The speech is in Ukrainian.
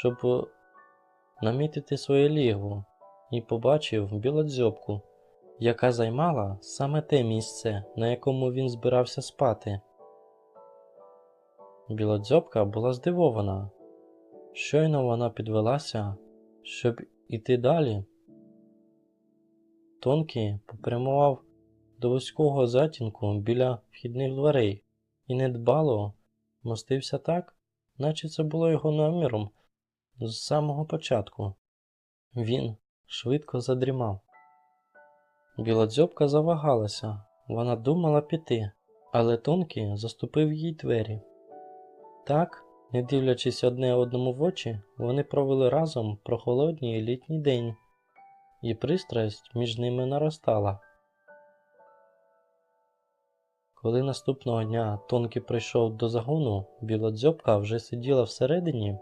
щоб намітити своє лігво, і побачив білодзьобку, яка займала саме те місце, на якому він збирався спати. Білодзьобка була здивована. Щойно вона підвелася, щоб іти далі. Тонкі попрямував до вузького затінку біля вхідних дверей і недбало мостився так, наче це було його наміром з самого початку. Він швидко задрімав. Білодзьобка завагалася, вона думала піти, але Тонкі заступив їй двері. Так, не дивлячись одне одному в очі, вони провели разом прохолодній літній день, і пристрасть між ними наростала. Коли наступного дня Тонкі прийшов до загону, білодзьобка вже сиділа всередині